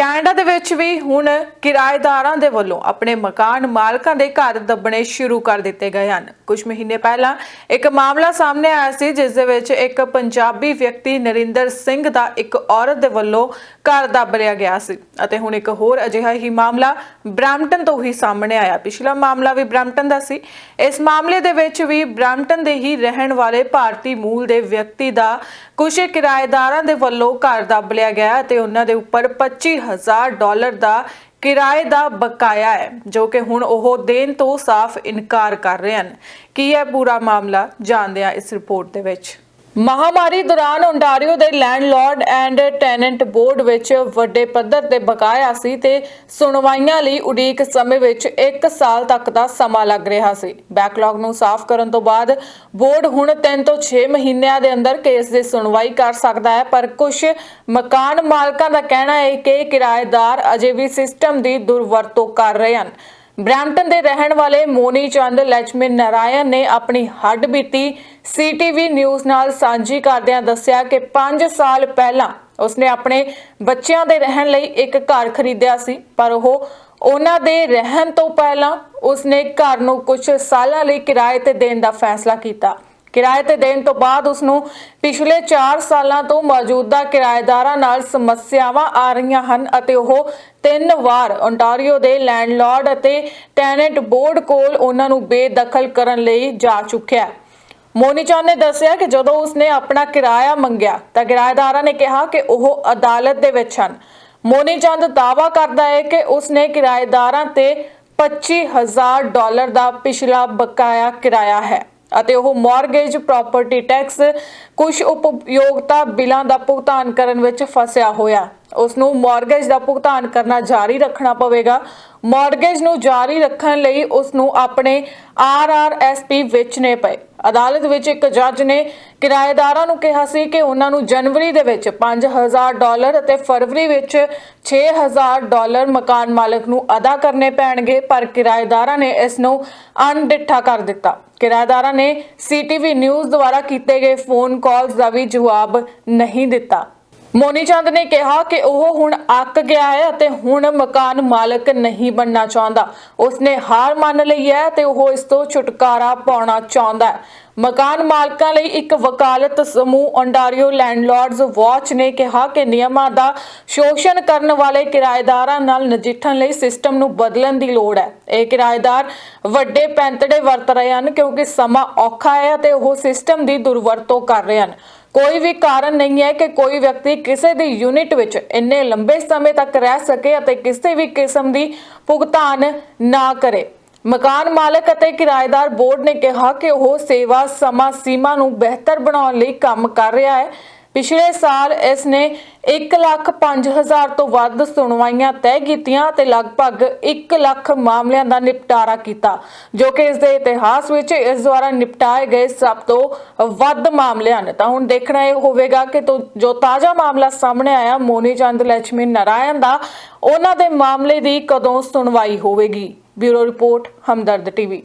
Canada ਦੇ ਵਿੱਚ ਵੀ ਹੁਣ ਕਿਰਾਏਦਾਰਾਂ ਦੇ ਵੱਲੋਂ ਆਪਣੇ ਮਕਾਨ ਮਾਲਕਾਂ ਦੇ ਘਰ ਦੱਬਣੇ ਸ਼ੁਰੂ ਕਰ ਦਿੱਤੇ ਗਏ ਹਨ। ਕੁਝ ਮਹੀਨੇ ਪਹਿਲਾਂ ਇੱਕ ਮਾਮਲਾ ਸਾਹਮਣੇ ਆਇਆ ਸੀ, ਜਿਸ ਦੇ ਵਿੱਚ ਇੱਕ ਪੰਜਾਬੀ ਵਿਅਕਤੀ ਨਰਿੰਦਰ ਸਿੰਘ ਦਾ ਇੱਕ ਔਰਤ ਦੇ ਵੱਲੋਂ ਘਰ ਦੱਬ ਲਿਆ ਗਿਆ ਸੀ। ਅਤੇ ਹੁਣ ਇੱਕ ਹੋਰ ਅਜਿਹਾ ਹੀ ਮਾਮਲਾ ਬ੍ਰੈਂਪਟਨ ਤੋਂ ਹੀ ਸਾਹਮਣੇ ਆਇਆ। ਪਿਛਲਾ ਮਾਮਲਾ ਵੀ ਬ੍ਰੈਂਪਟਨ ਦਾ ਸੀ। ਇਸ ਮਾਮਲੇ ਦੇ ਵਿੱਚ ਵੀ ਬ੍ਰੈਂਪਟਨ ਦੇ ਹੀ ਰਹਿਣ ਵਾਲੇ ਭਾਰਤੀ ਮੂਲ ਦੇ ਵਿਅਕਤੀ ਦਾ ਕੁਝ ਕਿਰਾਏਦਾਰਾਂ ਦੇ ਵੱਲੋਂ ਘਰ ਦੱਬ ਲਿਆ ਗਿਆ ਅਤੇ ਉਹਨਾਂ ਦੇ ਉੱਪਰ 25000 ਡਾਲਰ ਦਾ ਕਿਰਾਏ ਦਾ ਬਕਾਇਆ ਹੈ, ਜੋ ਕਿ ਹੁਣ ਉਹ ਦੇਣ ਤੋਂ ਸਾਫ਼ ਇਨਕਾਰ ਕਰ ਰਹੇ ਹਨ। ਕੀ ਹੈ ਪੂਰਾ ਮਾਮਲਾ, ਜਾਣਦੇ ਹਾਂ ਇਸ ਰਿਪੋਰਟ ਦੇ ਵਿੱਚ। ਮਹਾਮਾਰੀ ਦੌਰਾਨ ਓਨਟਾਰੀਓ ਦੇ ਲੈਂਡਲੌਰਡ ਐਂਡ ਟੈਨੈਂਟ ਬੋਰਡ ਵਿੱਚ ਵੱਡੇ ਪੱਧਰ ਤੇ ਬਕਾਇਆ ਸੀ ਤੇ ਸੁਣਵਾਈਆਂ ਲਈ ਉਡੀਕ ਸਮੇਂ ਵਿੱਚ 1 ਸਾਲ ਤੱਕ ਦਾ ਸਮਾਂ ਲੱਗ ਰਿਹਾ ਸੀ। ਬੈਕਲੌਗ ਨੂੰ ਸਾਫ਼ ਕਰਨ ਤੋਂ ਬਾਅਦ ਬੋਰਡ ਹੁਣ 3 ਤੋਂ 6 ਮਹੀਨਿਆਂ ਦੇ ਅੰਦਰ ਕੇਸ ਦੀ ਸੁਣਵਾਈ ਕਰ ਸਕਦਾ ਹੈ, ਪਰ ਕੁਝ ਮਕਾਨ ਮਾਲਕਾਂ ਦਾ ਕਹਿਣਾ ਹੈ ਕਿ ਕਿਰਾਏਦਾਰ ਅਜੇ ਵੀ ਸਿਸਟਮ ਦੀ ਦੁਰਵਰਤੋਂ ਕਰ ਰਹੇ ਹਨ। ਬ੍ਰੈਂਪਟਨ ਦੇ ਰਹਿਣ ਵਾਲੇ ਮੋਨੀ ਚੰਦ ਲక్ష్ਮੀ ਨਾਰਾਇਣ ਨੇ ਆਪਣੀ ਹੱਡ ਹੱਡਬੀਤੀ ਸੀਟੀਵੀ ਨਿਊਜ਼ ਨਾਲ ਸਾਂਝੀ ਕਰਦਿਆਂ ਦੱਸਿਆ ਕਿ 5 ਸਾਲ ਪਹਿਲਾਂ ਉਸਨੇ ਆਪਣੇ ਬੱਚਿਆਂ ਦੇ ਰਹਿਣ ਲਈ ਇੱਕ ਘਰ ਖਰੀਦਿਆ ਸੀ, ਪਰ ਉਹ ਉਹਨਾਂ ਦੇ ਰਹਿਣ ਤੋਂ ਪਹਿਲਾਂ ਉਸਨੇ ਘਰ ਨੂੰ ਕੁਝ ਸਾਲਾਂ ਲਈ ਕਿਰਾਏ ਤੇ ਦੇਣ ਦਾ ਫੈਸਲਾ ਕੀਤਾ। ਕਿਰਾਏ ਤੇ ਦੇਣ ਤੋਂ ਬਾਅਦ ਉਸ ਨੂੰ ਪਿਛਲੇ 4 ਸਾਲਾਂ ਤੋਂ ਮੌਜੂਦਾ ਕਿਰਾਏਦਾਰਾਂ ਨਾਲ ਸਮੱਸਿਆਵਾਂ ਆ ਰਹੀਆਂ ਹਨ ਅਤੇ ਉਹ ਤਿੰਨ ਵਾਰ ਓਨਟਾਰੀਓ ਦੇ ਲੈਂਡਲਾਰਡ ਅਤੇ ਟੈਨੈਂਟ ਬੋਰਡ ਕੋਲ ਉਹਨਾਂ ਨੂੰ ਬੇਦਖਲ ਕਰਨ ਲਈ ਜਾ ਚੁੱਕਿਆ। ਹੈ ਮੋਨੀਚਾ ਨੇ ਦੱਸਿਆ ਕਿ ਜਦੋਂ ਉਸਨੇ ਆਪਣਾ ਕਿਰਾਇਆ ਮੰਗਿਆ ਤਾਂ ਕਿਰਾਏਦਾਰਾਂ ਨੇ ਕਿਹਾ ਕਿ ਉਹ ਅਦਾਲਤ ਦੇ ਵਿੱਚ ਹਨ। ਮੋਨੀਚੰਦ ਦਾਅਵਾ ਕਰਦਾ ਹੈ ਕਿ ਉਸਨੇ ਕਿਰਾਏਦਾਰਾਂ ਤੇ 25000 ਡਾਲਰ ਦਾ ਪਿਛਲਾ ਬਕਾਇਆ ਕਿਰਾਇਆ ਹੈ। ਅਤੇ ਉਹ ਮਾਰਗੇਜ ਪ੍ਰਾਪਰਟੀ ਟੈਕਸ ਕੁਝ ਉਪਯੋਗਤਾ ਬਿੱਲਾਂ ਦਾ ਭੁਗਤਾਨ ਕਰਨ ਵਿੱਚ ਫਸਿਆ ਹੋਇਆ। ਉਸ ਨੂੰ ਮਾਰਗੇਜ ਦਾ ਭੁਗਤਾਨ ਕਰਨਾ ਜਾਰੀ ਰੱਖਣਾ ਪਵੇਗਾ। ਮਾਰਗੇਜ ਨੂੰ ਜਾਰੀ ਰੱਖਣ ਲਈ ਉਸ ਨੂੰ ਆਪਣੇ ਆਰਆਰਐਸਪੀ ਵੇਚਣੇ ਪਏ। ਅਦਾਲਤ ਵਿੱਚ ਇੱਕ ਜੱਜ ਨੇ ਕਿਰਾਏਦਾਰਾਂ ਨੂੰ ਕਿਹਾ ਸੀ ਕਿ ਉਹਨਾਂ ਨੂੰ ਜਨਵਰੀ ਦੇ ਵਿੱਚ 5000 ਡਾਲਰ ਅਤੇ ਫਰਵਰੀ ਵਿੱਚ 6000 ਡਾਲਰ ਮਕਾਨ ਮਾਲਕ ਨੂੰ ਅਦਾ ਕਰਨੇ ਪੈਣਗੇ, ਪਰ ਕਿਰਾਏਦਾਰਾਂ ਨੇ ਇਸ ਨੂੰ ਅਣਡਿੱਠਾ ਕਰ ਦਿੱਤਾ। ਕਿਰਾਏਦਾਰਾਂ ਨੇ ਸੀਟੀਵੀ ਨਿਊਜ਼ ਦੁਆਰਾ ਕੀਤੇ ਗਏ ਫੋਨ ਕਾਲਸ ਦਾ ਵੀ ਜਵਾਬ ਨਹੀਂ ਦਿੱਤਾ। ਮੋਨੀ ਚੰਦ ਨੇ ਕਿਹਾ ਕਿ ਉਹ ਹੁਣ ਅੱਕ ਗਿਆ ਹੈ ਅਤੇ ਹੁਣ ਮਕਾਨ ਮਾਲਕ ਨਹੀਂ ਬਣਨਾ ਚਾਹੁੰਦਾ। ਉਸਨੇ ਹਾਰ ਮੰਨ ਲਈ ਹੈ ਤੇ ਉਹ ਇਸ ਤੋਂ ਛੁਟਕਾਰਾ ਪਾਉਣਾ ਚਾਹੁੰਦਾ ਹੈ। ਮਕਾਨ ਮਾਲਕਾਂ ਲਈ ਇੱਕ ਵਕਾਲਤ ਸਮੂਹ ਓਨਟਾਰੀਓ ਲੈਂਡਲੌਰਡਸ ਵਾਚ ਨੇ ਕਿਹਾ ਕਿ ਨਿਯਮਾਂ ਦਾ ਸ਼ੋਸ਼ਣ ਕਰਨ ਵਾਲੇ ਕਿਰਾਏਦਾਰਾਂ ਨਾਲ ਨਜਿੱਠਣ ਲਈ ਸਿਸਟਮ ਨੂੰ ਬਦਲਣ ਦੀ ਲੋੜ ਹੈ। ਇਹ ਕਿਰਾਏਦਾਰ ਵੱਡੇ ਪੈਂਤੜੇ ਵਰਤ ਰਹੇ ਹਨ ਕਿਉਂਕਿ ਸਮਾਂ ਔਖਾ ਹੈ ਅਤੇ ਉਹ ਸਿਸਟਮ ਦੀ ਦੁਰਵਰਤੋਂ ਕਰ ਰਹੇ ਹਨ। ਕੋਈ ਵੀ ਕਾਰਨ ਨਹੀਂ ਹੈ ਕਿ ਕੋਈ ਵਿਅਕਤੀ ਕਿਸੇ ਦੀ ਯੂਨਿਟ ਵਿੱਚ ਇੰਨੇ ਲੰਬੇ ਸਮੇਂ ਤੱਕ ਰਹਿ ਸਕੇ ਅਤੇ ਕਿਸੇ ਵੀ ਕਿਸਮ ਦੀ ਭੁਗਤਾਨ ਨਾ ਕਰੇ। ਮਕਾਨ ਮਾਲਕ ਅਤੇ ਕਿਰਾਏਦਾਰ ਬੋਰਡ ਨੇ ਕਿਹਾ ਕਿ ਉਹ ਸੇਵਾ ਸਮਾਂ ਸੀਮਾ ਨੂੰ ਬਿਹਤਰ ਬਣਾਉਣ ਲਈ ਕੰਮ ਕਰ ਰਿਹਾ ਹੈ। ਪਿਛਲੇ ਸਾਲ ਇਸ ਨੇ 1 ਲੱਖ 5000 ਤੋਂ ਵੱਧ ਸੁਣਵਾਈਆਂ ਤੈਅ ਕੀਤੀਆਂ ਤੇ ਲਗਭਗ 1 ਲੱਖ ਮਾਮਲਿਆਂ ਦਾ ਨਿਪਟਾਰਾ ਕੀਤਾ, ਜੋ ਕਿ ਇਸ ਦੇ ਇਤਿਹਾਸ ਵਿੱਚ ਇਸ ਦੁਆਰਾ ਨਿਪਟਾਏ ਗਏ ਸਭ ਤੋਂ ਵੱਧ ਮਾਮਲੇ ਹਨ। ਤਾਂ ਹੁਣ ਦੇਖਣਾ ਇਹ ਹੋਵੇਗਾ ਕਿ ਤੋ- ਜੋ ਤਾਜ਼ਾ ਮਾਮਲਾ ਸਾਹਮਣੇ ਆਇਆ, ਮੋਨੀ ਚੰਦ ਲక్ష్ਮੀ ਨਾਰਾਇਣ ਦਾ, ਉਹਨਾਂ ਦੇ ਮਾਮਲੇ ਦੀ ਕਦੋਂ ਸੁਣਵਾਈ ਹੋਵੇਗੀ? Bureau report, Hamdard TV.